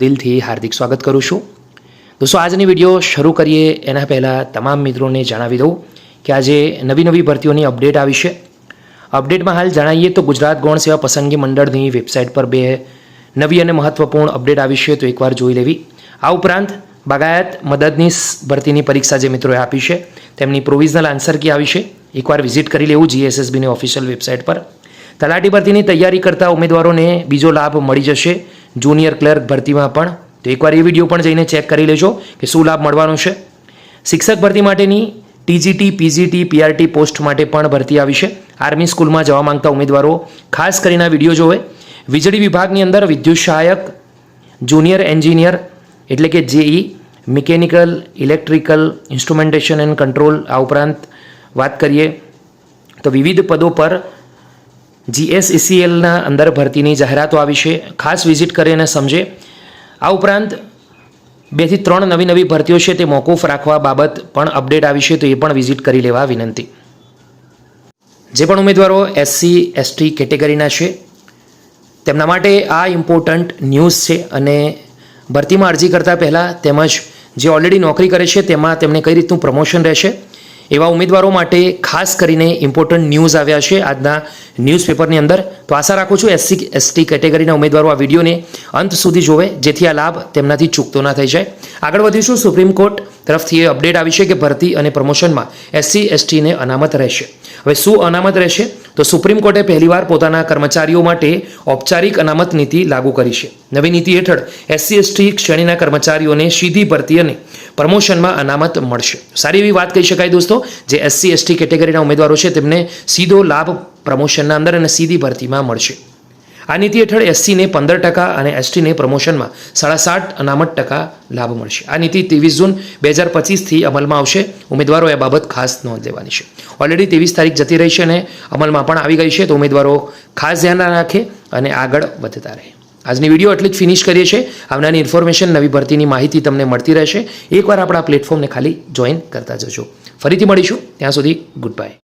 દિલથી હાર્દિક સ્વાગત કરું છું. દોસ્તો, આજની વીડિયો શરૂ કરીએ એના પહેલાં તમામ મિત્રોને જણાવી દઉં કે આજે નવી નવી ભરતીઓની અપડેટ આવી છે. અપડેટમાં હાલ જણાવીએ તો ગુજરાત ગૌણ સેવા પસંદગી મંડળની વેબસાઇટ પર બે નવી અને મહત્વપૂર્ણ અપડેટ આવી છે, તો એકવાર જોઈ લેવી. આ ઉપરાંત બાગાયત મદદનીશ ભરતીની પરીક્ષા જે મિત્રોએ આપી છે, તેમની પ્રોવિઝનલ આન્સર કી આવી છે. એકવાર વિઝિટ કરી લેવું જીએસએસબીની ઓફિશિયલ વેબસાઇટ પર. તલાટી ભરતીની તૈયારી કરતા ઉમેદવારોને બીજો લાભ મળી જશે. જુનિયર ક્લર્ક ભરતીમાં પણ તો એકવાર એ વીડિયો પણ જઈને ચેક કરી લેજો કે શું લાભ મળવાનો છે. શિક્ષક ભરતી માટેની ટીજીટી, પીજીટી, પીઆરટી પોસ્ટ માટે પણ ભરતી આવી છે. આર્મી સ્કૂલમાં જવા માંગતા ઉમેદવારો ખાસ કરીને વીડિયો જોવે. વીજળી વિભાગની અંદર વિદ્યુત સહાયક, જુનિયર એન્જિનિયર એટલે કે JE, mechanical, electrical, instrumentation and control આ ઉપરાંત વાત કરીએ તો વિવિધ પદો પર જીએસઈસીએલના અંદર ભરતીની જાહેરાતો આવી છે. ખાસ વિઝિટ કરીને સમજે. આ ઉપરાંત બેથી ત્રણ નવી નવી ભરતીઓ છે તે મોકૂફ રાખવા બાબત પણ અપડેટ આવી છે, તો એ પણ વિઝિટ કરી લેવા વિનંતી. જે પણ ઉમેદવારો એસસી, એસટી કેટેગરીના છે, તેમના માટે આ ઇમ્પોર્ટન્ટ ન્યૂઝ છે અને ભરતીમાં અરજી કરતાં પહેલાં તેમજ જે ઓલરેડી નોકરી કરે છે, તેમાં તેમને કઈ રીતનું પ્રમોશન રહેશે એવા ઉમેદવારો માટે ખાસ કરીને ઇમ્પોર્ટન્ટ ન્યૂઝ આવ્યા છે આજના ન્યૂઝપેપરની અંદર. તો આશા રાખું છું એસસી, એસટી કેટેગરીના ઉમેદવારો આ વિડીયોને અંત સુધી જોવે, જેથી આ લાભ તેમનાથી ચૂકતો ના થઈ જાય. આગળ વધીશું. સુપ્રીમ કોર્ટ તરફથી એ અપડેટ આવી છે કે ભરતી અને પ્રમોશનમાં એસસી, એસટીને અનામત રહેશે. હવે શું અનામત રહેશે? તો સુપ્રીમ કોર્ટે પહેલીવાર પોતાના કર્મચારીઓ માટે ઔપચારિક અનામત નીતિ લાગુ કરી છે. નવી નીતિ હેઠળ એસસી, એસટી શ્રેણીના કર્મચારીઓને સીધી ભરતી અને પ્રમોશનમાં અનામત મળશે. સારી એવી વાત કહી શકાય દોસ્તો, જે એસસી, એસટી કેટેગરીના ઉમેદવારો છે, તેમને સીધો લાભ પ્રમોશનના અંદર અને સીધી ભરતીમાં મળશે. આ નીતિ હેઠળ એસસીને પંદર ટકા અને એસટીને પ્રમોશનમાં સાડા સાત અનામત ટકા લાભ મળશે. આ નીતિ ત્રેવીસ જૂન બે હજાર પચીસથી અમલમાં આવશે. ઉમેદવારો એ બાબત ખાસ નોંધ લેવાની છે. ઓલરેડી ત્રેવીસ તારીખ જતી રહી છે અને અમલમાં પણ આવી ગઈ છે, તો ઉમેદવારો ખાસ ધ્યાન રાખે અને આગળ વધતા રહે. આજની વીડિયો એટલી જ ફિનિશ કરીએ છીએ. આવનારની ઇન્ફોર્મેશન નવી ભરતીની માહિતી તમને મળતી રહેશે. એકવાર આપણા પ્લેટફોર્મને ખાલી જોઈન કરતા જજો. ફરીથી મળીશું. ત્યાં સુધી ગુડ બાય